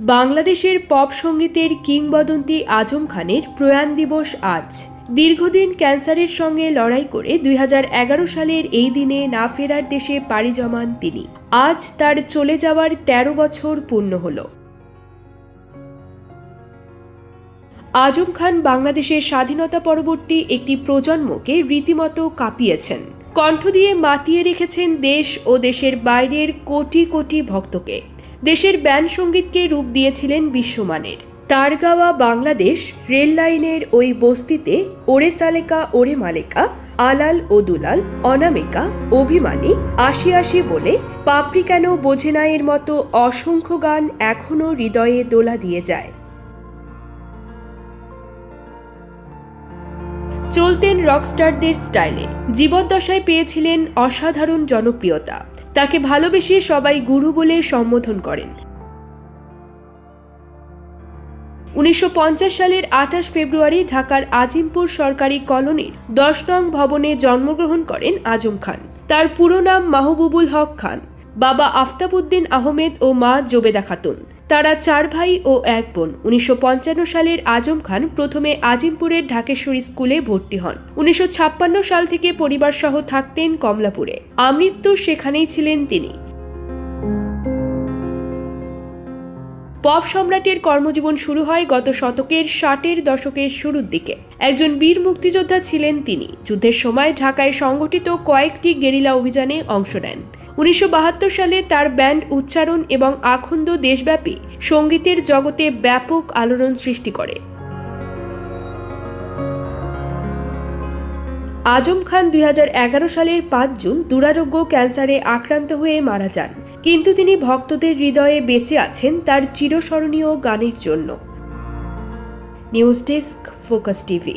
বাংলাদেশের পপ সঙ্গীতের কিংবদন্তি আজম খানের প্রয়াণ দিবস আজ। দীর্ঘদিন ক্যান্সারের সঙ্গে লড়াই করে দুই হাজার এগারো সালের এই দিনে না ফেরার দেশে পাড়ি জমান তিনি। আজ তার চলে যাওয়ার ১৩ বছর পূর্ণ হল। আজম খান বাংলাদেশের স্বাধীনতা পরবর্তী একটি প্রজন্মকে রীতিমতো কাঁপিয়েছেন। কণ্ঠ দিয়ে মাতিয়ে রেখেছেন দেশ ও দেশের বাইরের কোটি কোটি ভক্তকে। দেশের ব্যান্ড সঙ্গীতকে রূপ দিয়েছিলেন বিশ্বমানের। তার গাওয়া বাংলাদেশ রেল লাইনের ওই বস্তিতে ওরে সালেকা, ওরে মালেকা, আলাল ও দুলাল, অনামিকা, অভিমানী, আশি আশি বলে পাপড়ি কেন বোঝে না এর মতো অসংখ্য গান এখনও হৃদয়ে দোলা দিয়ে যায়। চলতেন রকস্টারদের স্টাইলে। জীবদ্দশায় পেয়েছিলেন অসাধারণ জনপ্রিয়তা। তাকে ভালোবেসে সবাই গুরু বলে সম্বোধন করেন। উনিশশো পঞ্চাশ সালের আঠাশ ফেব্রুয়ারি ঢাকার আজিমপুর সরকারি কলোনির দশ নং ভবনে জন্মগ্রহণ করেন আজম খান। তার পুরো নাম মাহবুবুল হক খান। বাবা আফতাবুদ্দিন আহমেদ ও মা জোবেদা খাতুন। তারা চার ভাই ও এক বোন। উনিশশো পঞ্চান্ন সালের আজম খান প্রথমে আজিমপুরের ঢাকেশ্বরী স্কুলে ভর্তি হন। উনিশশো ছাপ্পান্ন সাল থেকে পরিবার সহ থাকতেন কমলাপুরে। আমৃত্যু সেখানেই ছিলেন তিনি। পপ সম্রাটের কর্মজীবন শুরু হয় গত শতকের ষাটের দশকের শুরুর দিকে। একজন বীর মুক্তিযোদ্ধা ছিলেন তিনি। যুদ্ধের সময় ঢাকায় সংগঠিত কয়েকটি গেরিলা অভিযানে অংশ নেন। উনিশশো বাহাত্তর সালে তার ব্যান্ড উচ্চারণ এবং আখন্দ দেশব্যাপী সঙ্গীতের জগতে ব্যাপক আলোড়ন সৃষ্টি করে। আজম খান দুই হাজার এগারো সালের পাঁচ জুন দুরারোগ্য ক্যান্সারে আক্রান্ত হয়ে মারা যান, কিন্তু তিনি ভক্তদের হৃদয়ে বেঁচে আছেন তার চিরস্মরণীয় গানের জন্য। News desk, Focus TV.